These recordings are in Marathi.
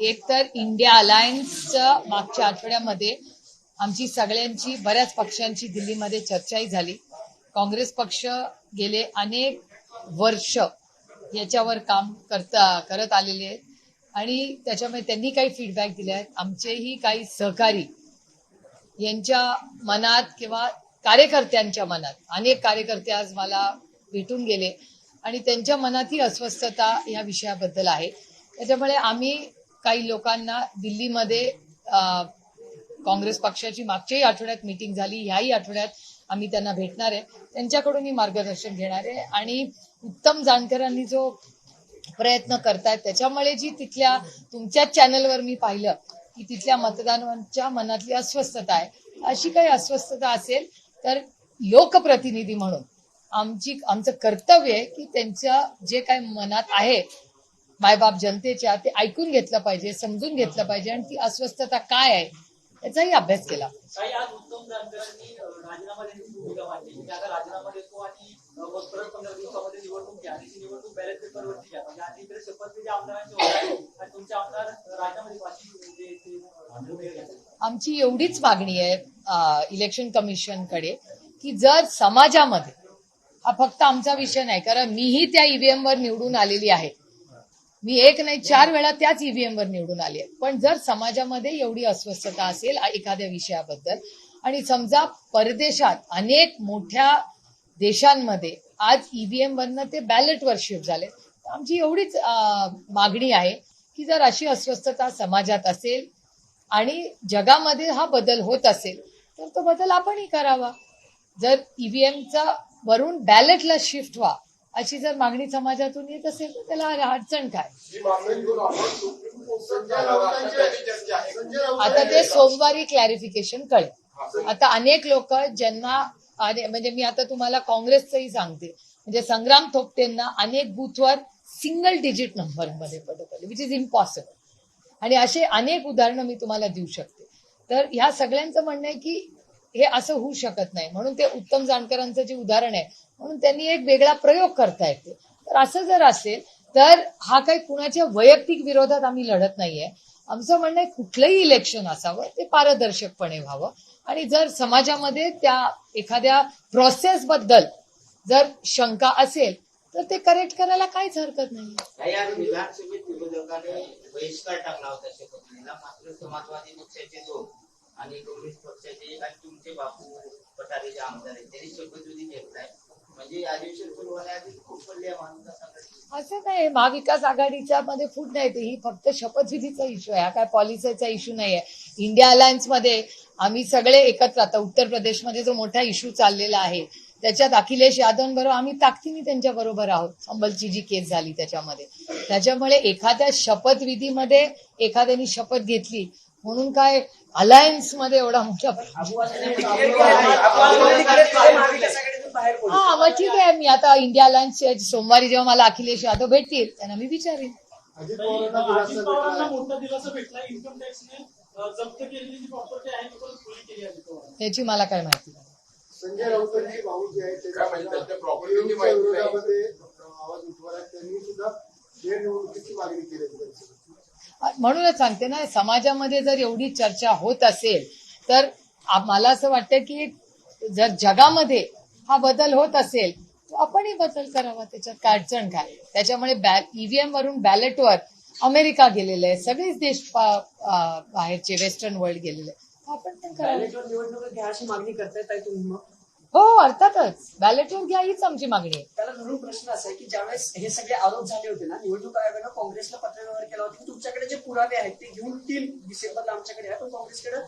एक तर इंडिया अलायन्सच्या मागच्या आठवड्यामध्ये आमची सगळ्यांची बऱ्याच पक्षांची दिल्लीमध्ये चर्चाही झाली. काँग्रेस पक्ष गेले अनेक वर्ष याच्यावर काम करता करत आलेले आहेत. आणि त्याच्यामुळे त्यांनी काही फीडबॅक दिले आहेत. आमचेही काही सहकारी यांच्या मनात किंवा कार्यकर्त्यांच्या मनात अनेक कार्यकर्ते आज मला भेटून गेले. आणि त्यांच्या मनातही अस्वस्थता या विषयाबद्दल आहे. त्याच्यामुळे आम्ही काही लोकांना दिल्लीमध्ये काँग्रेस पक्षाची मागच्याही आठवड्यात मीटिंग झाली ह्याही आठवड्यात आम्ही त्यांना भेटणार आहे. त्यांच्याकडून मी मार्गदर्शन घेणार आहे आणि उत्तम जानकरांनी जो प्रयत्न करतायत त्याच्यामुळे जी तिथल्या तुमच्याच चॅनलवर मी पाहिलं की तिथल्या मतदारांच्या मनातली अस्वस्थता आहे. अशी काही अस्वस्थता असेल तर लोकप्रतिनिधी म्हणून आमची आमचं कर्तव्य आहे की त्यांच्या जे काही मनात आहे मायबाप जनतेच्या ते ऐकून घेतलं पाहिजे समजून घेतलं पाहिजे आणि ती अस्वस्थता काय आहे याचाही अभ्यास केला म्हणजे आता इकडे शपथविधी आमदारांचे होत आहे आणि तुमचे आमदार राजीनामा देतो अशी जे ते अ, भूमिका घेतात. आमची एवढीच मागणी आहे इलेक्शन कमिशनकडे की जर समाजामध्ये हा फक्त आमचा विषय नाही कारण मीही त्या ईव्हीएम वर निवडून आलेली आहे मी एक नाही चार वेळा त्याच ईव्हीएम वर निवडून आले पण जर समाजामध्ये एवढी अस्वस्थता असेल एखाद्या विषयाबद्दल आणि समजा परदेशात अनेक मोठ्या देशांमध्ये आज ईव्हीएम वरनं ते बॅलेटवर शिफ्ट झाले आमची एवढीच मागणी आहे की जर अशी अस्वस्थता समाजात असेल आणि जगामध्ये हा बदल होत असेल तर तो बदल आपणही करावा. जर ईव्हीएमचा वरून बॅलेटला शिफ्ट व्हा अशी जर मागणी समाजातून येत असेल तर त्याला अडचण काय? आता ते सोमवारी क्लॅरिफिकेशन कळेल. आता अनेक लोक ज्यांना म्हणजे मी आता तुम्हाला काँग्रेसचंही सांगते. म्हणजे संग्राम थोपटेंना अनेक बूथवर सिंगल डिजिट नंबरमध्ये पदं पडले विच इज इम्पॉसिबल आणि असे अनेक उदाहरणं मी तुम्हाला देऊ शकते. तर ह्या सगळ्यांचं म्हणणं आहे की हे असं होऊ शकत नाही. म्हणून ते उत्तम जानकरांचं जे उदाहरण आहे म्हणून त्यांनी एक वेगळा प्रयोग करता येते. तर असं जर असेल तर हा काही कुणाच्या वैयक्तिक विरोधात आम्ही लढत नाहीये. आमचं म्हणणं आहे कुठलंही इलेक्शन असावं ते पारदर्शकपणे व्हावं. आणि जर समाजामध्ये त्या एखाद्या प्रोसेस बद्दल जर शंका असेल तर ते करेक्ट करायला काहीच हरकत नाही विधानसभेत विरोधकाने बहिष्कार टाकला होता मात्र समाजवादी पक्षाचे दोन आणि काँग्रेस पक्षाचे आणि तुमचे बापू पठारे जे आमदार आहेत. त्यांनी शपथविधी घेतलाय. म्हणजे अधिवेशन सुरू होण्याआधी खूप पडले महाविकास असं नाही महाविकास आघाडीच्या मध्ये फूट नाही ते ही फक्त शपथविधीचा इश्यू आहे. हा काय पॉलिसीचा इश्यू नाही आहे इंडिया अलायन्समध्ये आम्ही सगळे एकत्र आता उत्तर प्रदेशमध्ये जो मोठा इश्यू चाललेला आहे त्याच्यात अखिलेश यादवांबरोबर आम्ही ताकदीने त्यांच्या बरोबर आहोत. अंबलची जी केस झाली त्याच्यामध्ये. त्याच्यामुळे एखाद्या शपथविधीमध्ये एखाद्याने शपथ घेतली म्हणून काय अलायन्समध्ये एवढा मोठा हा मग ठीक आहे. मी आता इंडिया अलायन्स सोमवारी जेव्हा मला अखिलेश यादव भेटतील त्यांना मी विचारेन. त्याची मला काय माहिती संजय राऊतांची भाऊ जे आहे उठवला त्यांनी सुद्धा निवडणुकीची मागणी केली. म्हणूनच सांगते ना समाजामध्ये जर एवढी चर्चा होत असेल तर मला असं वाटतं की जर जगामध्ये हा बदल होत असेल तर आपणही बदल करावा त्याच्यात काय अडचण काय? त्याच्यामुळे ईव्हीएम वरून बॅलेटवर अमेरिका गेलेलं आहे सगळेच देश बाहेरचे वेस्टर्न वर्ल्ड गेलेले आहे. आपण पण करावं. निवडणूक घ्या अशी मागणी करताय तुम्ही मग. हो अर्थातच. बॅलेटवर घ्या हीच आमची मागणी आहे. त्याला धरून प्रश्न असा आहे की ज्यावेळेस हे सगळे आरोप झाले होते ना निवडणूक आयोगानं काँग्रेसला पत्रव्यवहार केला होता. तुमच्याकडे जे पुरावे आहेत ते घेऊन तीन डिसेंबरला आमच्याकडे आहे पण काँग्रेसकडे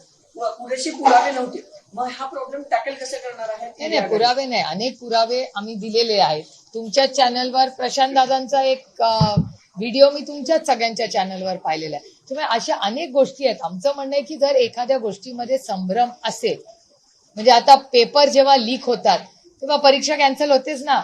पुरेसे पुरावे नव्हते. मग हा प्रॉब्लेम टॅकल कसं करणार आहे? नाही नाही पुरावे नाही. अनेक पुरावे आम्ही दिलेले आहेत. तुमच्याच चॅनलवर प्रशांत दादांचा एक व्हिडिओ मी तुमच्याच सगळ्यांच्या चॅनलवर पाहिलेला आहे. त्यामुळे अशा अनेक गोष्टी आहेत. आमचं म्हणणं आहे की जर एखाद्या गोष्टीमध्ये संभ्रम असेल म्हणजे आता पेपर जेव्हा लीक होतात तेव्हा परीक्षा कॅन्सल होतेच ना.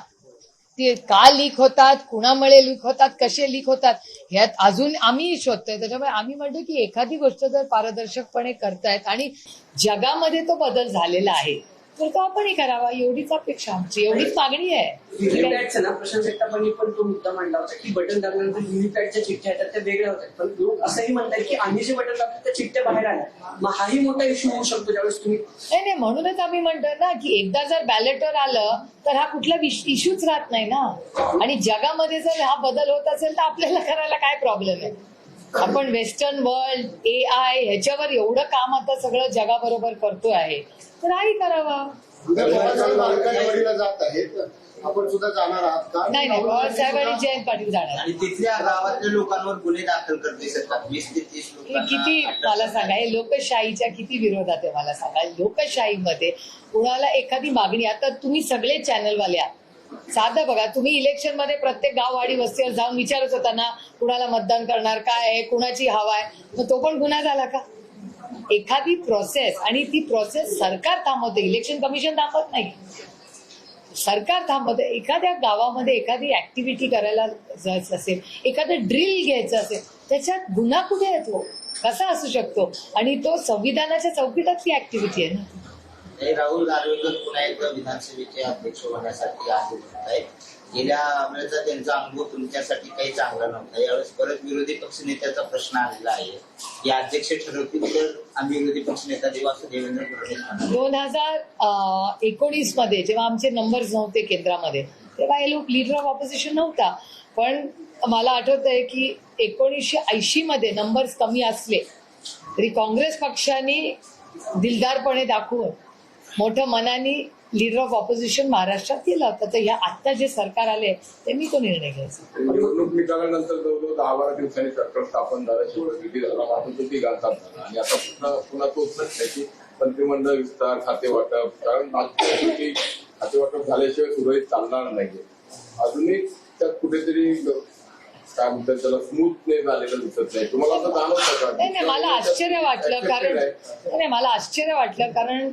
ती का लीक होतात कुणामुळे लीक होतात कसे लीक होतात ह्यात अजून आम्ही शोधतोय. त्याच्यामुळे आम्ही म्हणतो की एखादी गोष्ट जर पारदर्शकपणे करतायत आणि जगामध्ये तो बदल झालेला आहे तर तो आपणही करावा एवढीच अपेक्षा आमची एवढीच मागणी आहे. ना प्रशांत जगतापांनी पण तो मुद्दा मांडला होता की बटन दाबल्यानंतर व्हीव्हीपॅटच्या चिठ्ठ्या आहेत त्या वेगळ्या होत्या पण लोक असंही म्हणतात की आम्ही जे बटन दाबतो त्या चिठ्ठ्या बाहेर आल्या. मग हाही मोठा इश्यू होऊ शकतो ज्यावेळेस तुम्ही नाही नाही म्हणूनच आम्ही म्हणतो ना की एकदा जर बॅलेटवर आलं तर हा कुठला इश्यूच राहत नाही ना. आणि जगामध्ये जर हा बदल होत असेल तर आपल्याला करायला काय प्रॉब्लेम आहे? आपण वेस्टर्न वर्ल्ड ए आय ह्याच्यावर एवढं काम आता सगळं जगाबरोबर करतोय आहे. तर हाही करावा. जात आहेत. आपण सुद्धा जाणार आहात का? नाही नाही आणि जयंत पाटील जाणार. आणि तिथल्या गावातल्या लोकांवर गुन्हे दाखल करते सरकार. वीस ते तीस हे किती मला सांगा हे लोकशाहीच्या किती विरोधात आहे मला सांगा. लोकशाहीमध्ये कुणाला एखादी मागणी आता तुम्ही सगळे चॅनलवाले आहात. साधं बघा तुम्ही इलेक्शनमध्ये प्रत्येक गाववाडी वस्तीवर जाऊन विचारत होता ना कुणाला मतदान करणार काय आहे कुणाची हवा आहे मग तो पण गुन्हा झाला का? एखादी प्रोसेस आणि ती प्रोसेस सरकार थांबवते इलेक्शन कमिशन थांबत नाही. सरकार थांबवते एखाद्या गावामध्ये एखादी ऍक्टिव्हिटी करायला जायचं असेल एखादं ड्रिल घ्यायचं असेल त्याच्यात गुन्हा कुठे येतो कसा असू शकतो? आणि तो संविधानाच्या चौकीतच ती ऍक्टिव्हिटी आहे ना. हे राहुल दारवेकर पुन्हा एकदा विधानसभेचे अध्यक्ष होण्यासाठी आहे म्हणत आहेत गेल्या वेळेचा त्यांचा अनुभव तुमच्यासाठी काही चांगला नव्हता. यावेळेस परत विरोधी पक्षनेत्याचा प्रश्न आलेला आहे. की अध्यक्ष ठरवतील तर आम्ही विरोधी पक्षनेता देऊ असं देवेंद्र फडणवीस दोन हजार एकोणीसमध्ये जेव्हा आमचे नंबर्स नव्हते केंद्रामध्ये तेव्हा हे लोक लिडर ऑफ ऑपोजिशन नव्हता. पण मला आठवत आहे की एकोणीसशे ऐंशी मध्ये नंबर्स कमी असले तरी काँग्रेस पक्षाने दिलदारपणे दाखवून मोठ्या मनाने लिडर ऑफ ऑपोजिशन महाराष्ट्रात केलं होतं. तर ह्या आत्ता जे सरकार आले त्यांनी तो निर्णय घ्यायचा. निवडणूक निकालानंतर जवळजवळ दहा बारा दिवसांनी सरकार स्थापन झालं. आता आणि आता पुन्हा की मंत्रिमंडळ विस्तार खाते वाटप. कारण खाते वाटप झाल्याशिवाय सुरळीत चालणार नाहीये. अजूनही त्यात कुठेतरी काय म्हणतात त्याला स्मूथनेस आलेलं दिसत नाही. तुम्हाला असं जाणवतं का? नाही नाही मला आश्चर्य वाटलं. कारण नाही नाही, मला आश्चर्य वाटलं. कारण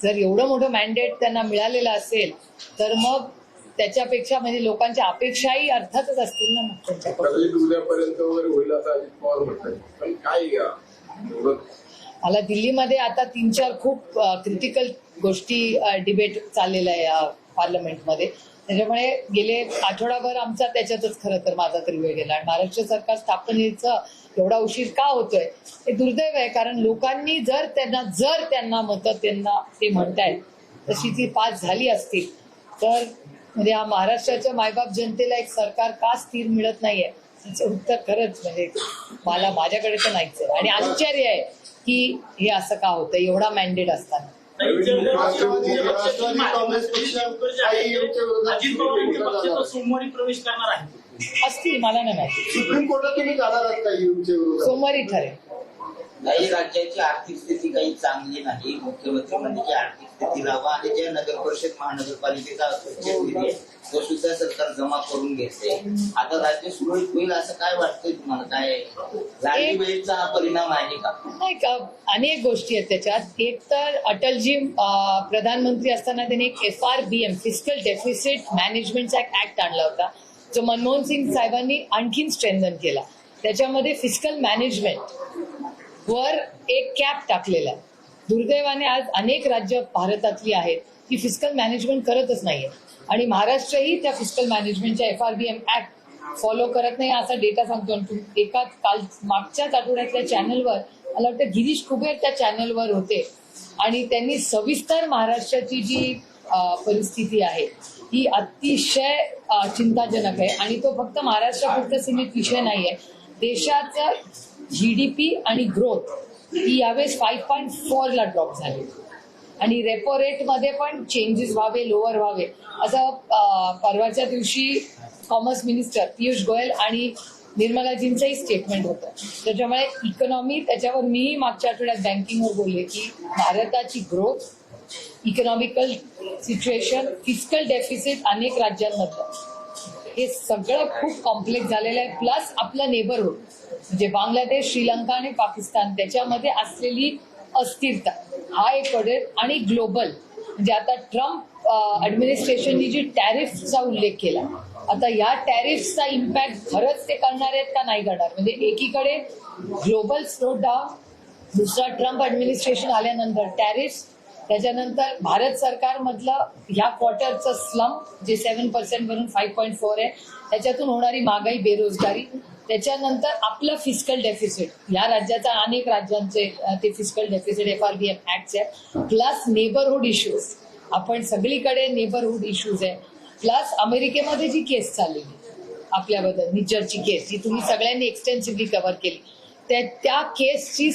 जर एवढं मोठं मॅन्डेट त्यांना मिळालेलं असेल तर मग त्याच्यापेक्षा म्हणजे लोकांच्या अपेक्षाही अर्थातच असतील ना मग त्यांच्याकडून मला दिल्लीमध्ये आता तीन चार खूप क्रिटिकल गोष्टी डिबेट चाललेल्या आहे. पार्लमेंटमध्ये. त्याच्यामुळे गेले आठवडाभर आमचा त्याच्यातच खरं तर माझा तरी वेळ गेला. आणि महाराष्ट्र सरकार स्थापनेचं एवढा उशीर का होतोय? हे दुर्दैव आहे कारण लोकांनी जर त्यांना जर त्यांना मतं त्यांना ते म्हणतायत तशी ती पास झाली असतील तर म्हणजे हा महाराष्ट्राच्या मायबाप जनतेला एक सरकार का स्थिर मिळत नाहीये त्याचं उत्तर खरंच म्हणजे मला माझ्याकडे तर नाहीच आहे. आणि आश्चर्य आहे की हे असं का होतं एवढा मॅन्डेट असताना. राष्ट्रवादी राष्ट्रवादी काँग्रेस पक्ष काही योग्य अजित पवार यांचे पक्ष तर विरोधात सोमवारी प्रवेश करणार आहे असतील मला नाही माहिती. सुप्रीम कोर्टात तुम्ही जाणार आहात का? ईव्हीएमच्या विरोधात सोमवारी ठरेल. काही राज्याची आर्थिक स्थिती काही चांगली नाही. मुख्यमंत्री म्हणजे की आर्थिक स्थिती लावा आणि ज्या नगर परिषद महानगरपालिकेचा आहे तो सुद्धा सरकार जमा करून घेते. आता राज्य सुरळीत होईल असं काय वाटतंय तुम्हाला? काय लाडकी बहीणचा हा परिणाम आहे का? नाही का? अनेक गोष्टी आहेत त्याच्यात. एक तर अटलजी प्रधानमंत्री असताना त्यांनी एक F R B M physical deficit मॅनेजमेंटचा एक ऍक्ट आणला होता जो मनमोहन सिंग साहेबांनी आणखीन स्ट्रेंथन केला. त्याच्यामध्ये फिजिकल मॅनेजमेंट वर एक कॅप टाकलेला आहे. दुर्दैवाने आज अनेक राज्य भारतातली आहेत की फिस्कल मॅनेजमेंट करतच नाहीये आणि महाराष्ट्रही त्या फिस्कल मॅनेजमेंटच्या F R B M act follow करत नाही असा डेटा सांगतो आणि एका काल मागच्याच आठवड्यातल्या चॅनलवर मला वाटतं गिरीश कुबेर त्या चॅनलवर होते. आणि त्यांनी सविस्तर महाराष्ट्राची जी परिस्थिती आहे ही अतिशय चिंताजनक आहे. आणि तो फक्त महाराष्ट्रापुरता सीमित विषय नाही आहे देशाचा जी डी पी आणि ग्रोथ ही यावेळेस फाईव्ह पॉईंट फोरला ड्रॉप झाली. आणि रेपो रेटमध्ये पण चेंजेस व्हावे लोअर व्हावे. असं परवाच्या दिवशी कॉमर्स मिनिस्टर पियुष गोयल आणि निर्मलाजींचंही स्टेटमेंट होतं. त्याच्यामुळे इकॉनॉमी त्याच्यावर मी मागच्या आठवड्यात बँकिंगवर बोलले की भारताची growth economical situation physical deficit अनेक राज्यांमधलं. हे सगळं खूप कॉम्प्लेक्स झालेलं आहे. प्लस आपलं नेबरहूड म्हणजे बांगलादेश श्रीलंका आणि पाकिस्तान त्याच्यामध्ये असलेली अस्थिरता हा एक ऑर्डर आणि ग्लोबल म्हणजे आता ट्रम्प ऍडमिनिस्ट्रेशननी जी टॅरिफचा उल्लेख केला आता या टॅरिफचा इम्पॅक्ट खरंच ते करणार आहेत का नाही करणार? म्हणजे एकीकडे ग्लोबल स्लो डाऊन दुसरा ट्रम्प ऍडमिनिस्ट्रेशन आल्यानंतर टॅरिफ त्याच्यानंतर भारत सरकारमधलं ह्या क्वार्टरचं स्लम जे सेव्हन पर्सेंट वरून फाईव्ह पॉईंट फोर आहे त्याच्यातून होणारी महागाई बेरोजगारी त्याच्यानंतर आपलं फिजिकल डेफिसिट ह्या राज्याचा अनेक राज्यांचे ते physical deficit F R B M act आहे प्लस नेबरहुड इश्यूज आपण सगळीकडे नेबरहुड इश्यूज आहे प्लस अमेरिकेमध्ये जी केस चाललेली आपल्याबद्दल निज्जरची केस जी तुम्ही सगळ्यांनी एक्सटेन्सिव्हली कव्हर केली. त्या त्या केसची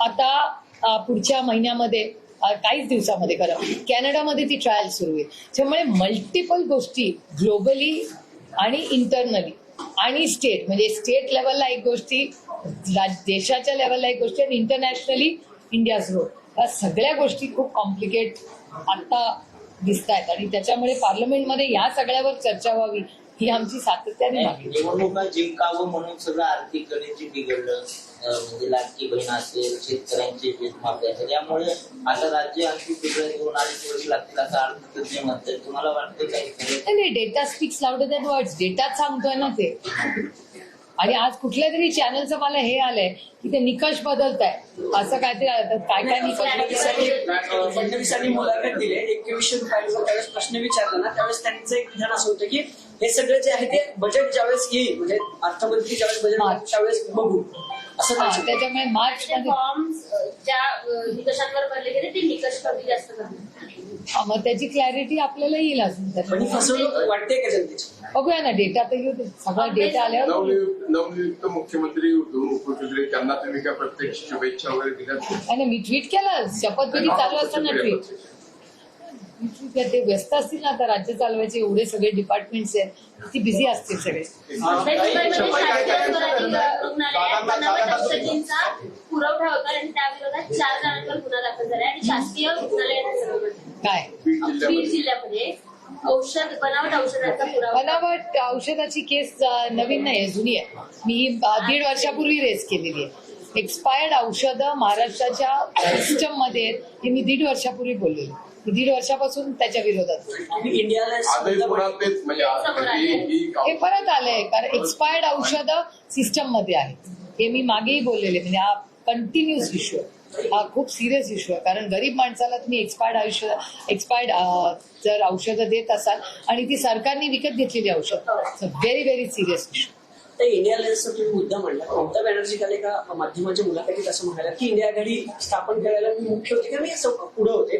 आता पुढच्या महिन्यामध्ये काहीच दिवसामध्ये खरं. कॅनडामध्ये ती ट्रायल सुरू आहे. त्यामुळे मल्टिपल गोष्टी ग्लोबली आणि इंटरनली आणि स्टेट म्हणजे स्टेट लेवलला एक गोष्टी देशाच्या लेवलला एक गोष्टी आणि इंटरनॅशनली इंडियाज रोड या सगळ्या गोष्टी खूप कॉम्प्लिकेट आता दिसत आहेत आणि त्याच्यामुळे पार्लमेंटमध्ये या सगळ्यावर चर्चा व्हावी ही आमची सातत्याने निवडणुका जिंकावं म्हणून सगळं आर्थिक गणित बिघडलं म्हणजे लाडकी बहीण असेल शेतकऱ्यांचे वीजमाफी असेल यामुळे आता राज्य आणखी बिघडत दोन अडीच वर्ष लागतील असं अर्थतज्ञ म्हणतात. तुम्हाला वाटतं काही नाही नाही data speaks louder than words डेटाच सांगतोय ना ते. आणि आज कुठल्या तरी चॅनलचं मला हे आलंय की ते निकष बदलत आहे असं काहीतरी आलं. काय काय निकष फडणवीसांनी मुलाखत दिली एकवीसशे रुपयाचा त्यावेळेस प्रश्न विचारला ना त्यावेळेस त्यांचं एक विधान असं होतं की हे सगळं जे आहे ते बजेट ज्यावेळेस येईल म्हणजे अर्थमंत्री ज्यावेळेस बजेट त्यावेळेस बघू. असं हा, त्यांचं- त्याच्यामुळे मार्च मध्ये फॉर्म्स ज्या अ, निकषांवर भरले गेले ते निकष कमी जास्त करणार हा, मग त्याची क्लॅरिटी आपल्याला येईल अजून पण ही फसवणूक वाटते का जनतेची? बघूया ना डेटा तर येऊ दे. सगळा डेटा आल्यावर. नवनियुक्त नवनियुक्त मुख्यमंत्री दोन उपमुख्यमंत्री त्यांना तुम्ही काय प्रत्यक्ष शुभेच्छा वगैरे दिल्या? आणि मी ट्विट केलं. शपथविधी चालू असताना ट्विट ते व्यस्त असतील ना आता राज्य चालवायचे एवढे सगळे डिपार्टमेंट्स आहेत. ती बिझी असतील सगळे. मुंबईमध्ये शासकीय स्वराज्य रुग्णालयात बनावट औषधींचा पुरवठा होता आणि त्या विरोधात चार जणांवर गुन्हा दाखल झाला आणि शासकीय रुग्णालयात सर्व काय? बीड जिल्ह्यामध्ये औषध बनावट औषधांचा पुरावा. बनावट औषधाची केस नवीन नाही जुनी आहे. मी ही, दीड वर्षापूर्वी रेस केलेली आहे. एक्सपायर्ड औषधं महाराष्ट्राच्या सिस्टममध्ये हे मी दीड वर्षापूर्वी बोललेली. दीड वर्षापासून त्याच्या विरोधात. म्हणजे हे परत आलंय कारण एक्सपायर्ड औषधं सिस्टममध्ये आहेत. हे मी मागेही बोललेले म्हणजे हा कंटिन्युअस इश्यू आहे. हा खूप सिरियस इश्यू आहे. कारण गरीब माणसाला तुम्ही एक्सपायर्ड आयुष्य एक्सपायर्ड जर औषधं देत असाल आणि ती सरकारने विकत घेतलेली औषध व्हेरी व्हेरी सिरियस इश्यू तर इंडिया लेन्सचा तुम्ही मुद्दा मांडला ममता बॅनर्जी काल एका माध्यमाच्या मुलाखतीत असं म्हणाल्या की इंडिया आघाडी स्थापन करायला मी मुख्य होते किंवा मी पुढे होते.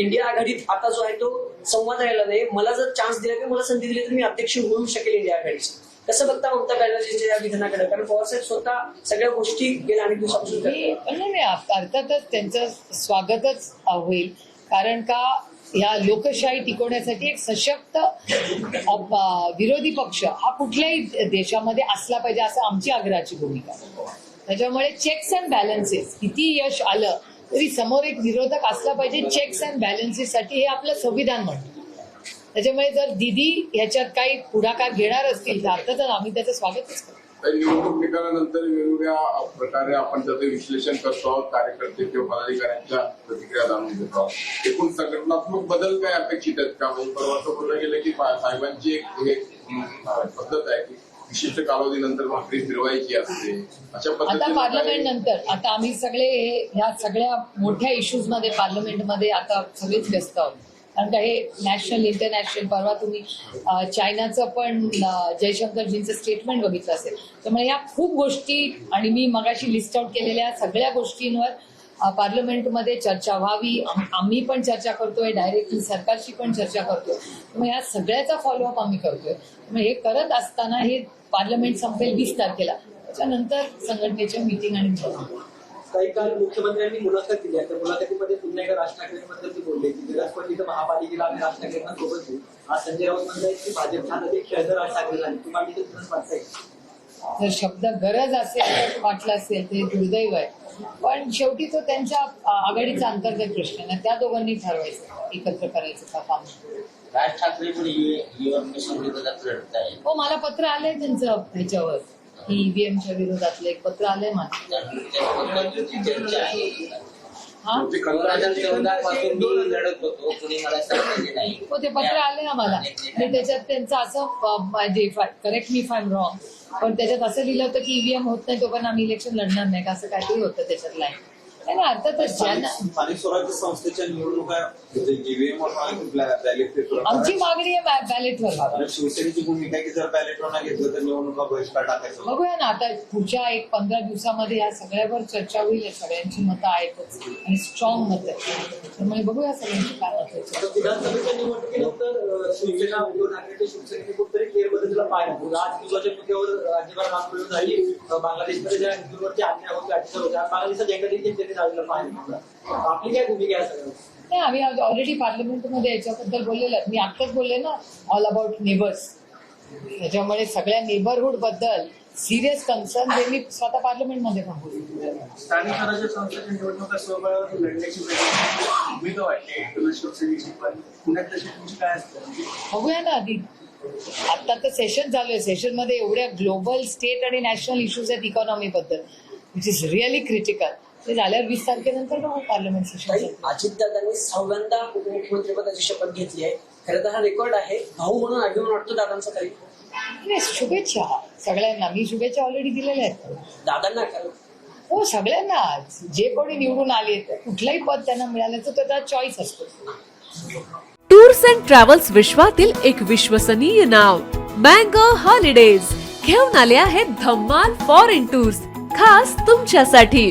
इंडिया आघाडीत आता जो आहे तो संवाद राहिला नाही. मला जर चान्स दिला किंवा मला संधी दिली तर मी अध्यक्ष होऊ शकेल इंडिया आघाडीची. कसं बघता ममता बॅनर्जीच्या या विधानाकडे कारण पवारसाहेब स्वतः सगळ्या गोष्टी गेल्या अनेक दिवसापासून नाही अर्थातच त्यांचं स्वागतच होईल. कारण का ह्या लोकशाही टिकवण्यासाठी एक सशक्त विरोधी पक्ष हा कुठल्याही देशामध्ये असला पाहिजे असं आमची आग्रहाची भूमिका. त्याच्यामुळे चेक्स अँड बॅलन्सेस किती यश आलं तरी समोर एक विरोधक असला पाहिजे चेक्स अँड बॅलन्सेस साठी हे आपलं संविधान म्हणतं. त्याच्यामुळे जर दिदी ह्याच्यात काही पुढाकार घेणार असतील तर अर्थातच आम्ही त्याचं स्वागतच करतो. निवडणूक निकालानंतर वेगवेगळ्या प्रकारे आपण त्याचं विश्लेषण करतो आहोत कार्यकर्ते किंवा पदाधिकाऱ्यांच्या प्रतिक्रिया जाणून घेतो आहोत. एकूण संघटनात्मक बदल काय अपेक्षित आहेत? का म्हणजे परवा असं बोललं गेलं की साहेबांची एक हे पद्धत आहे की विशिष्ट कालावधीनंतर भाकरी फिरवायची असते. अशा आता पार्लमेंट नंतर आता आम्ही सगळे ह्या सगळ्या मोठ्या इश्यूजमध्ये पार्लमेंटमध्ये आता सगळेच व्यस्त आहोत. कारण का हे नॅशनल इंटरनॅशनल परवा तुम्ही चायनाचं पण जयशंकरजींचं स्टेटमेंट बघितलं असेल. त्यामुळे या खूप गोष्टी आणि मी मगाशी लिस्ट आउट केलेल्या सगळ्या गोष्टींवर पार्लमेंटमध्ये चर्चा व्हावी. आम्ही पण चर्चा करतोय डायरेक्टली सरकारशी पण चर्चा करतोय. त्यामुळे या सगळ्याचा फॉलोअप आम्ही करतोय. त्यामुळे हे करत असताना हे पार्लमेंट संपेल वीस तारखेला. त्याच्यानंतर संघटनेच्या मीटिंग आणि. काही काल मुख्यमंत्र्यांनी मुलाखत दिली आहे. त्या मुलाखतीमध्ये पुन्हा एकदा राज ठाकरेंबद्दल ते बोलले की इथं महापालिकेला आम्ही राज ठाकरेंना सोबत घेऊ आज संजय राऊत म्हणतायत की भाजप छान अधिक खेळतं राज ठाकरे झाले तुम्हाला तिथे तुझं वाटतंय जर शब्द गरज असेल तर वाटलं असेल ते दुर्दैव आहे. पण शेवटी तो त्यांच्या आघाडीचा अंतर्गत प्रश्न आहे. ना त्या दोघांनी ठरवायचं एकत्र करायचं का काम? राज ठाकरे पण हो मला पत्र आलंय त्यांचं ह्याच्यावर की ईव्हीएमच्या विरोधातलं एक पत्र आलंय माझं. त्याबद्दल चर्चा आहे हा मला हो ते पत्र आले आम्हाला. आणि त्याच्यात त्यांचं असं करेक्ट मी फाय रॉंग पण त्याच्यात असं लिहिलं होतं की ईव्हीएम होत नाही तोपर्यंत आम्ही इलेक्शन लढणार नाही का असं काहीतरी होतं त्याच्यात लाईन नाही अर्थातच ज्यांना स्थानिक स्वराज्य संस्थेच्या निवडणुका ईव्हीएम बॅलेट पेपर आमची मागणी आहे बॅलेटवर आणि शिवसेनेची भूमिका आहे की जर बॅलेट नाही घेतलं तर निवडणुका बहिष्कार टाकायचं. बघूया ना आता पुढच्या एक पंधरा दिवसामध्ये या सगळ्यावर चर्चा होईल या सगळ्यांची मतं आहेतच आणि स्ट्रॉंग मतं आहेत. त्यामुळे बघूया सगळ्यांची काय मतं आहेत. आता विधानसभेच्या निवडणुकीनंतर शिवसेना उद्धव ठाकरेच्या शिवसेनेने कुठेतरी फेरबदलला पाहिजे. आज हिंदुत्वाच्या मुद्द्यावर राज्यभरात आंदोलन झाली. बांगलादेशमध्ये ज्या हिंदूंवरती अन्याय होतो अत्याचार होते. बांगलादेशात पाहिजे आपली काय भूमिका आहे नाही आम्ही ऑलरेडी पार्लमेंटमध्ये याच्याबद्दल बोललेलो मी आत्ताच बोलले ना ऑल अबाउट नेबर्स त्याच्यामुळे सगळ्या नेबरहुडबद्दल सिरियस कन्सर्न हे मी स्वतः पार्लमेंटमध्ये पण बोलले. स्थानिक स्वराज्य संस्थेच्या निवडणुका स्वबळावर लढण्याची भूमिका वाटते तुला शिवसेनेची पण. पुण्यात तशी तुमची काय असते? बघूया ना आधी. आता तर सेशन चालू आहे. सेशनमध्ये एवढ्या ग्लोबल स्टेट आणि नॅशनल इश्यूज आहेत इकॉनॉमी बद्दल विच इज रिअली क्रिटिकल ते झाल्यावर वीस तारखेनंतर मग पार्लमेंट सेशन अजितदादांनी सहाव्यांदा उपमुख्यमंत्रीपदाची शपथ घेतली आहे. खरं तर हा रेकॉर्ड आहे. भाऊ म्हणून अभिमान वाटतो दादांचा तरी. नाही शुभेच्छा. सगळ्यांना. मी शुभेच्छा ऑलरेडी दिलेल्या आहेत. दादांना खरं हो सगळ्यांना. जे कोणी निवडून आले कुठलंही पद त्यांना मिळाल्याचं त्याचा चॉईस असतो. टूर्स अँड ट्रॅव्हल्स विश्वातील एक विश्वसनीय नाव मँगो हॉलिडेज. घेऊन आले आहेत धम्माल फॉरेन टूर्स खास तुमच्यासाठी.